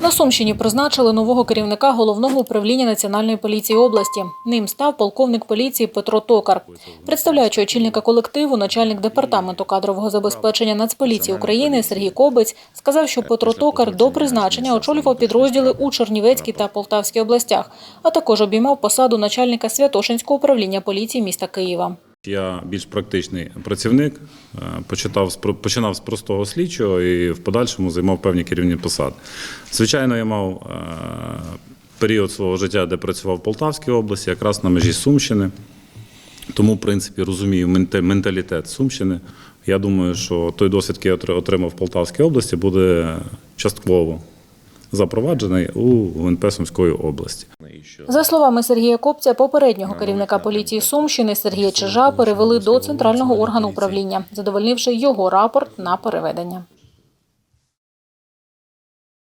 На Сумщині призначили нового керівника головного управління національної поліції області. Ним став полковник поліції Петро Токар. Представляючи очільника колективу, начальник департаменту кадрового забезпечення Нацполіції України Сергій Кобець сказав, що Петро Токар до призначення очолював підрозділи у Чернівецькій та Полтавській областях, а також обіймав посаду начальника Святошинського управління поліції міста Києва. Я більш практичний працівник, е, почитав, починав з простого слідчого і в подальшому займав певні керівні посади. Звичайно, я мав е, період свого життя, де працював в Полтавській області, якраз на межі Сумщини. Тому, в принципі, розумію менталітет Сумщини. Я думаю, що той досвід, який я отримав в Полтавській області, буде частково запроваджений у ГУНП Сумської області. За словами Сергія Копця, попереднього керівника поліції Сумщини Сергія Чижа перевели до центрального органу управління, задовольнивши його рапорт на переведення.